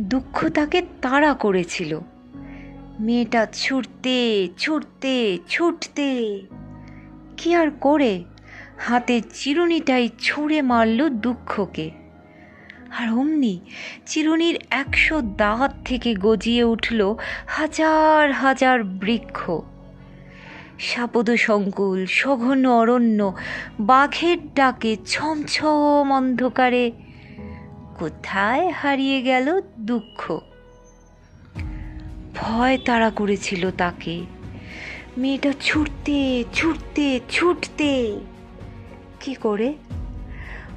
দুঃখ তাকে তাড়া করেছিল। মেয়েটা ছুটতে ছুটতে ছুটতে। কি আর করে? হাতে চিরুনিটাই ছুঁড়ে মারল দুঃখকে। আর অমনি চিরুনির একশো দাঁত থেকে গজিয়ে উঠল হাজার হাজার বৃক্ষ। সাপদ সংকুল সঘন অরণ্য, বাঘের ডাকে ছমছম অন্ধকারে কোথায় হারিয়ে গেল দুঃখ? ভয় তাড়া করেছিল তাকে। মেয়েটা ছুটতে ছুটতে ছুটতে। কি করে?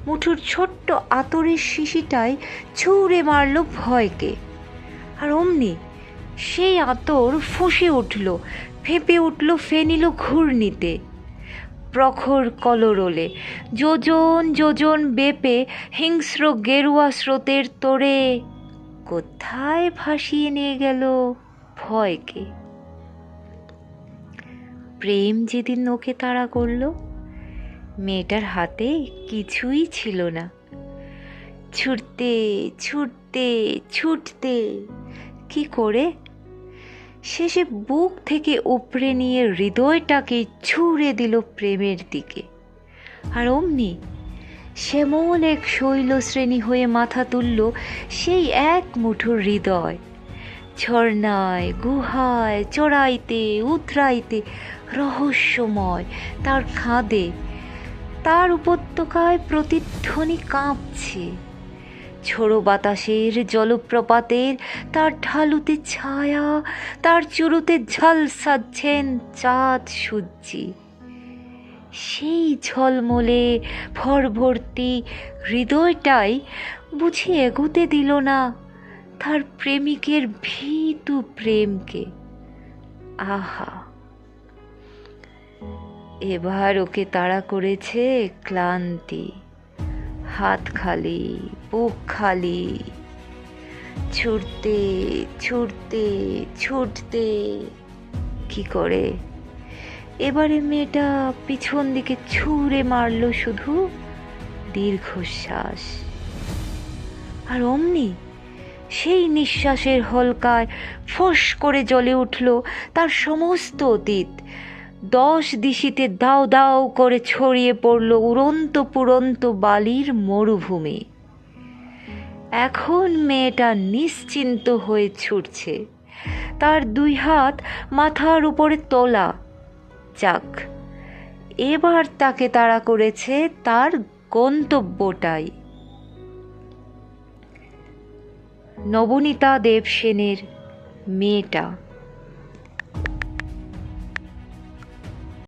মুঠুর ছোট্ট আতরের শিশিটায় ছুঁড়ে মারল ভয়কে। আর অমনি সেই আতর ফুঁসে উঠল, ফেঁপে উঠল, ফেনিল ঘূর্ণিতে। প্রখর কলরোলে। যোজন যোজন বেপে হিংস্র গেরুয়া স্রোতের তোরে কোথায় ভাসিয়ে নিয়ে গেল ভয়কে? প্রেম যেদিন ওকে তাড়া করল, মেয়েটার হাতে কিছুই ছিল না। ছুটতে ছুটতে ছুটতে কি করে শেষে বুক থেকে উপড়ে নিয়ে হৃদয়টাকে ছুঁড়ে দিল প্রেমের দিকে। আর অমনি শ্যামল এক শৈলশ্রেণী হয়ে মাথা তুলল সেই এক মুঠোর হৃদয়। ঝর্ণায়, গুহায়, চড়াইতে, উতরাইতে, রহস্যময়, তার খাদে, তার উপত্যকায় প্রতিধ্বনি কাঁপছে। ঝোড়ো বাতাসের জলপ্রপাতের তার ঢালুতে ছায়া, তার চুরুতে ঝাল সাজছেন চাঁদ সূর্যি। সেই ঝলমলে ভরভর্তি হৃদয়টাই বুঝি এগুতে দিল না তার প্রেমিকের ভীতু প্রেমকে। আহা! এবার ওকে তাড়া করেছে ক্লান্তি। হাত খালি, বুক খালি। ছুটতে ছুটতে ছুটতে। কি করে? এবারে মেয়েটা পিছন দিকে ছুঁড়ে মারল শুধু দীর্ঘশ্বাস। আর অমনি সেই নিঃশ্বাসের হলকায় ফস করে জ্বলে উঠল তার সমস্ত অতীত। দশ দিশিতে দাও দাও করে ছড়িয়ে পড়ল উড়ন্ত পুরন্ত বালির মরুভূমি। এখন মেয়েটা নিশ্চিন্ত হয়ে ছুটছে। তার দুই হাত মাথার উপরে তোলা। যাক, এবার তাকে তাড়া করেছে তার গন্তব্যটাই। নবনীতা দেবসেনের মেয়েটা।